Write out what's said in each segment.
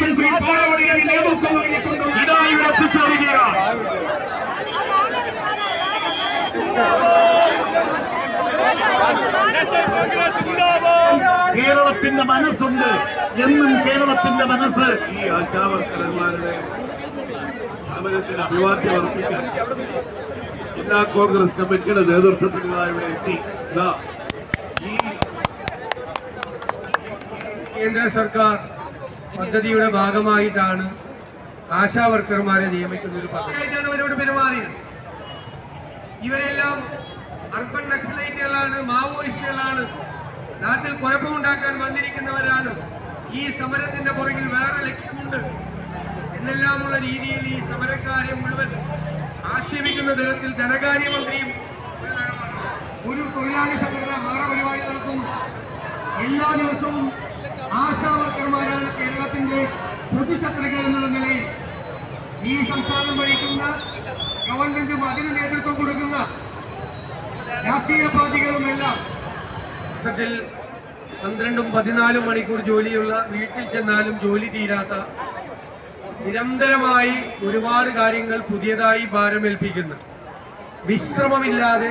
ശ്രീ കേരളത്തിന്റെ മനസ്സുണ്ട്. എന്നും കേരളത്തിന്റെ മനസ്സ്. ഈ ആശാവർക്കരന്മാരുടെ സമരത്തിന് അഭിവാദ്യം അർപ്പിക്കാൻ ജില്ലാ കോൺഗ്രസ് കമ്മിറ്റിയുടെ നേതൃത്വത്തിൽ ഇവിടെ എത്തി. ഈ കേന്ദ്ര സർക്കാർ പദ്ധതിയുടെ ഭാഗമായിട്ടാണ് ആശാ വർക്കർമാരെ നിയമിക്കുന്ന ഒരു പദ്ധതിയായിട്ടാണ് ഇവരെല്ലാം അർബൻ നക്സലൈറ്റുകളാണ് മാവോയിസ്റ്റുകളാണ്. നാട്ടിൽ കുഴപ്പമുണ്ടാക്കാൻ വന്നിരിക്കുന്നവരാണ്. ഈ സമരത്തിന്റെ പുറകിൽ വേറെ ലക്ഷ്യമുണ്ട്. എന്നെല്ലാമുള്ള രീതിയിൽ ഈ സമരക്കാരെ മുഴുവൻ ആക്ഷേപിക്കുന്ന തരത്തിൽ ധനകാര്യമന്ത്രിയും ഒരു തൊഴിലാളി സംഘടന വേറെ പരിപാടി നടത്തും എല്ലാ ദിവസവും ആശാ വർക്കർമാരാണ് കേരളത്തിന്റെ പൊതുശത്രുക്കൾ എന്നുള്ള നിലയിൽ ഈ സംസ്ഥാനം ഭരിക്കുന്ന ഗവൺമെന്റും അതിന് നേതൃത്വം കൊടുക്കുന്ന രാഷ്ട്രീയ പാർട്ടികളുമെല്ലാം എല്ലാം പന്ത്രണ്ടും പതിനാലും മണിക്കൂർ ജോലിയുള്ള വീട്ടിൽ ചെന്നാലും ജോലി തീരാത്ത നിരന്തരമായി ഒരുപാട് കാര്യങ്ങൾ പുതിയതായി ഭാരമേൽപ്പിക്കുന്ന. വിശ്രമമില്ലാതെ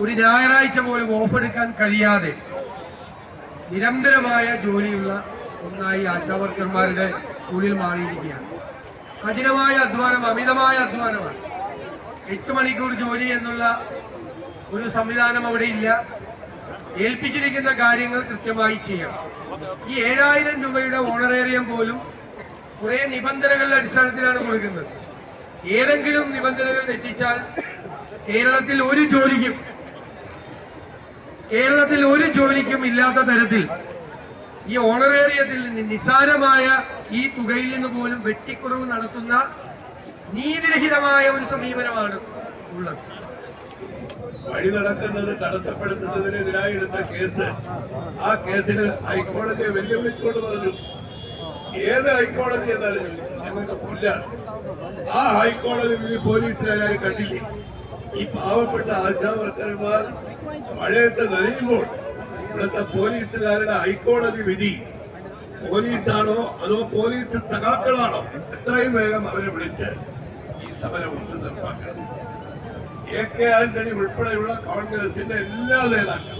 ഒരു ഞായറാഴ്ച പോലും ഓഫ് എടുക്കാൻ കഴിയാതെ നിരന്തരമായ ജോലിയുള്ള ഒന്നായി ആശാവർക്കർമാരുടെ ഉള്ളിൽ മാറിയിരിക്കുകയാണ്. കഠിനമായ അധ്വാനം അമിതമായ അധ്വാനമാണ്. എട്ട് മണിക്കൂർ ജോലി എന്നുള്ള ഒരു സംവിധാനം അവിടെ ഇല്ല. ഏൽപ്പിച്ചിരിക്കുന്ന കാര്യങ്ങൾ കൃത്യമായി ചെയ്യണം. ഈ ഏഴായിരം രൂപയുടെ ഓണറേറിയം പോലും കുറെ നിബന്ധനകളുടെ അടിസ്ഥാനത്തിലാണ് കൊടുക്കുന്നത്. ഏതെങ്കിലും നിബന്ധനകൾ തെറ്റിച്ചാൽ കേരളത്തിൽ ഒരു ജോലിക്കും കേരളത്തിൽ ഒരു ജോലിക്കും ഇല്ലാത്ത തരത്തിൽ ഈ ഓണറേറിയത്തിൽ നിന്ന് നിസാരമായ ഈ തുകയിൽ നിന്ന് പോലും വെട്ടിക്കുറവ് നടത്തുന്ന നീതിരഹിതമായ ഒരു സമീപനമാണ് ഉള്ളത്. വഴി നടക്കുന്നത് തടസ്സപ്പെടുത്തുന്നതിനെതിരായി എടുത്ത കേസ്. ആ കേസിന് ഹൈക്കോടതിയെ വെല്ലുവിളിച്ചുകൊണ്ട് പറഞ്ഞു. ഏത് ഹൈക്കോടതി എന്നാലും ഞങ്ങൾക്ക് ആ ഹൈക്കോടതി പോലീസുകാരും കണ്ടില്ലേ? ഈ പാവപ്പെട്ട ആശാവർക്കർമാർ മഴയത്ത് നനയുമ്പോൾ ഇവിടുത്തെ പോലീസുകാരുടെ ഹൈക്കോടതി വിധി പോലീസാണോ അതോ പോലീസ് സഖാക്കളാണോ? എത്രയും വേഗം അവരെ വിളിച്ച് ഈ സമരം ഒത്തു തീർപ്പാക്കണം എ കെ ആന്റണി ഉൾപ്പെടെയുള്ള കോൺഗ്രസിന്റെ എല്ലാ നേതാക്കളും.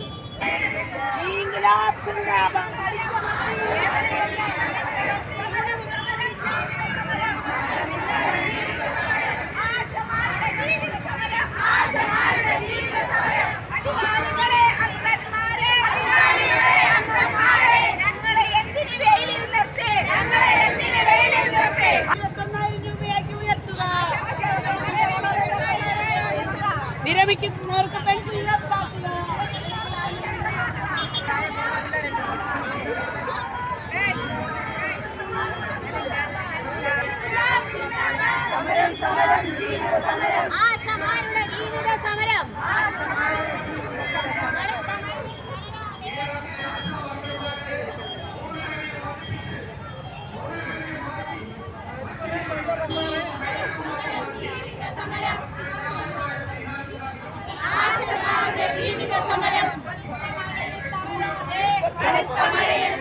we can more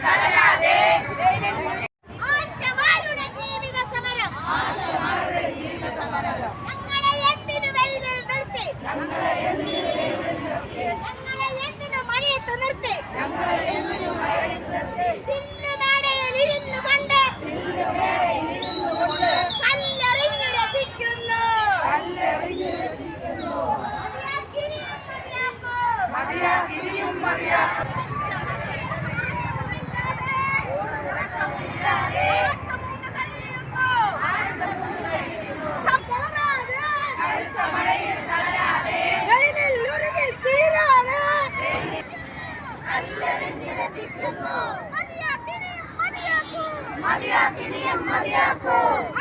来来来 Madiaco, Madiaco, Madiaco.